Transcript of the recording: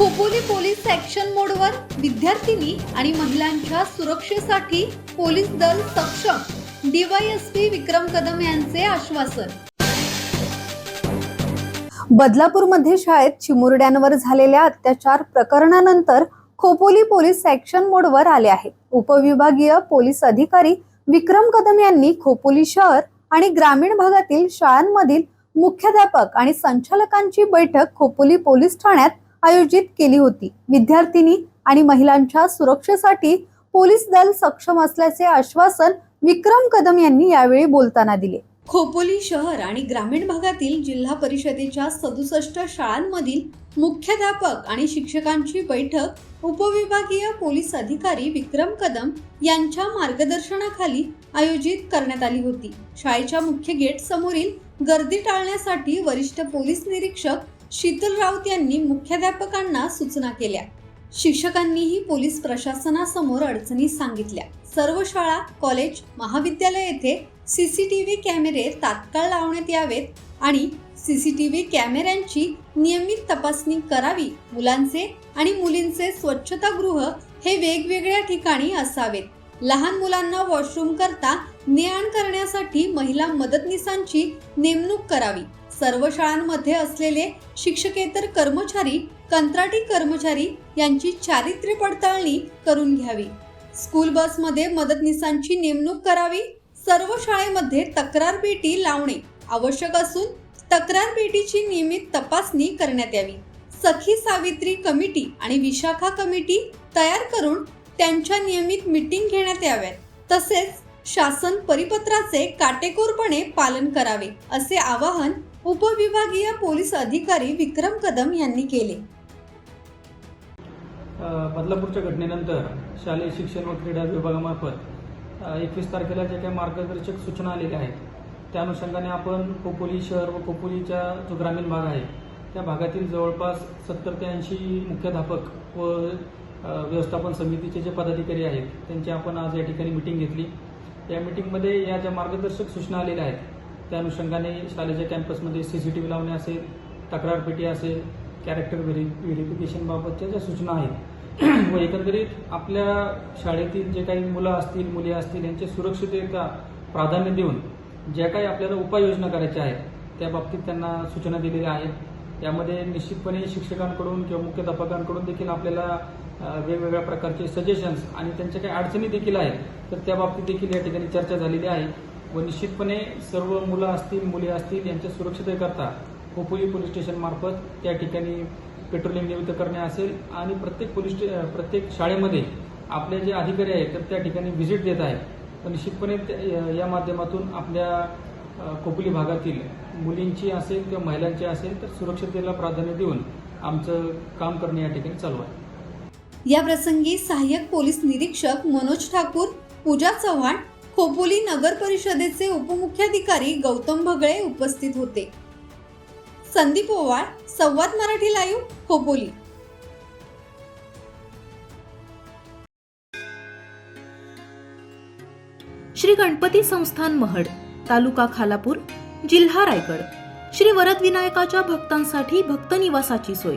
Khopoli police section मोडवर विद्यार्थिनी आणि महिलांच्या सुरक्षेसाठी पोलीस दल सक्षम डीवायएसपी विक्रम कदम यांचे आश्वासन. बदलापूरमध्ये शाळेत चिमुरड्यांवर झालेल्या अत्याचार प्रकरणानंतर खोपोली पोलीस सेक्शन मोडवर आले आहेत उपविभागीय पोलीस अधिकारी विक्रम कदम यांनी खोपोली शहर आणि ग्रामीण भागातील शाळांमधील मुख्याध्यापक आणि संचालकांची बैठक खोपोली पोलीस ठाण्यात आयोजित केली होती. विद्यार्थिनी आणि महिलांच्या सुरक्षेसाठी पोलीस दल सक्षम असल्याचे आश्वासन विक्रम कदम यांनी यावेळी बोलताना दिले. खोपोली शहर आणि ग्रामीण भागातील जिल्हा परिषदेच्या सदुसष्ट शाळांमधील मुख्याध्यापक आणि शिक्षकांची बैठक उपविभागीय पोलीस अधिकारी विक्रम कदम यांच्या मार्गदर्शनाखाली आयोजित करण्यात आली होती. शाळेच्या मुख्य गेट समोरील गर्दी टाळण्यासाठी वरिष्ठ पोलीस निरीक्षक शीतल राऊत यांनी मुख्याध्यापकांना सूचना केल्या. शिक्षकांनीही पोलीस प्रशासनासमोर अडचणी सांगितल्या. सर्व शाळा कॉलेज महाविद्यालय येथे सीसीटीव्ही कॅमेरे तात्काळ लावण्यात यावेत आणि सीसीटीव्ही कॅमेऱ्यांची नियमित तपासणी करावी मुलांचे आणि मुलींचे स्वच्छतागृह हे वेगवेगळ्या ठिकाणी असावेत. लहान मुलांना वॉशरूम करता ने आण करण्यासाठी महिला मदतनीसांची नेमणूक करावी. सर्व शाळांमध्ये असलेले शिक्षकेतर कर्मचारी कंत्राटी कर्मचारी यांची चारित्र्य पडताळणी करून घ्यावी. स्कूल बसमध्ये मदतनीसांची नेमणूक करावी. सर्व शाळेमध्ये तक्रार पेटी लावणे आवश्यक असून तक्रार पेटीची नियमित तपासणी करण्यात यावी. सखी सावित्री कमिटी आणि विशाखा कमिटी तयार करून त्यांच्या नियमित मीटिंग घेण्यात याव्यात. तसेच शासन परिपत्राचे काटेकोरपणे पालन करावे असे आवाहन उपविभागीय पोलीस अधिकारी विक्रम कदम यांनी केले. बदलापूरच्या घटनेनंतर शालेय शिक्षण व क्रीडा विभागामार्फत एकवीस तारखेला जे काही मार्गदर्शक सूचना आलेल्या आहेत त्या अनुषंगाने आपण खोपोली शहर व खोपोलीच्या जो ग्रामीण भाग आहे त्या भागातील जवळपास सत्तर ते ऐंशी मुख्याध्यापक व व्यवस्थापन समितीचे जे पदाधिकारी आहेत त्यांची आपण आज या ठिकाणी मिटिंग घेतली. या मिटिंगमध्ये या ज्या मार्गदर्शक सूचना आलेल्या आहेत त्या अनुषंगाने शाळेच्या कॅम्पसमध्ये सी सी टी व्ही लावणे असेल तक्रार पेटी असेल कॅरेक्टर व्हेरि व्हेरिफिकेशनबाबतच्या ज्या सूचना आहेत व एकंदरीत आपल्या शाळेतील जे काही मुलं असतील मुली असतील यांच्या सुरक्षितता प्राधान्य देऊन ज्या काही आपल्याला उपाययोजना करायच्या आहेत त्या बाबतीत त्यांना सूचना दिलेल्या आहेत. यामध्ये निश्चितपणे शिक्षकांकडून किंवा मुख्याध्यापकांकडून देखील आपल्याला वेगवेगळ्या प्रकारचे सजेशन्स आणि त्यांच्या काही अडचणी देखील आहेत तर त्या बाबतीत देखील या ठिकाणी चर्चा झालेली आहे. व निश्चितपणे सर्व मुलं असतील मुली असतील यांच्या सुरक्षिततेकरता खोपोली पोलीस स्टेशन मार्फत त्या ठिकाणी पेट्रोलिंग नियुक्त करणे असेल आणि प्रत्येक पोलीस स्टे प्रत्येक शाळेमध्ये आपले जे अधिकारी आहेत तर त्या ठिकाणी व्हिजिट देत आहेत. तर निश्चितपणे या माध्यमातून आपल्या खोपोली भागातील मुलींची असेल किंवा महिलांची असेल तर सुरक्षिततेला प्राधान्य देऊन आमचं काम करणे या ठिकाणी चालू आहे. या प्रसंगी सहाय्यक पोलीस निरीक्षक मनोज ठाकूर पूजा चव्हाण खोपोली नगर परिषदेचे उपमुख्याधिकारी गौतम भगळे उपस्थित होते. संदीप ओवाळ संवाद मराठी लाईव्ह खोपोली. श्री गणपती संस्थान महड तालुका खालापूर जिल्हा रायगड. श्री वरदविनायकाच्या भक्तांसाठी भक्त निवासाची सोय.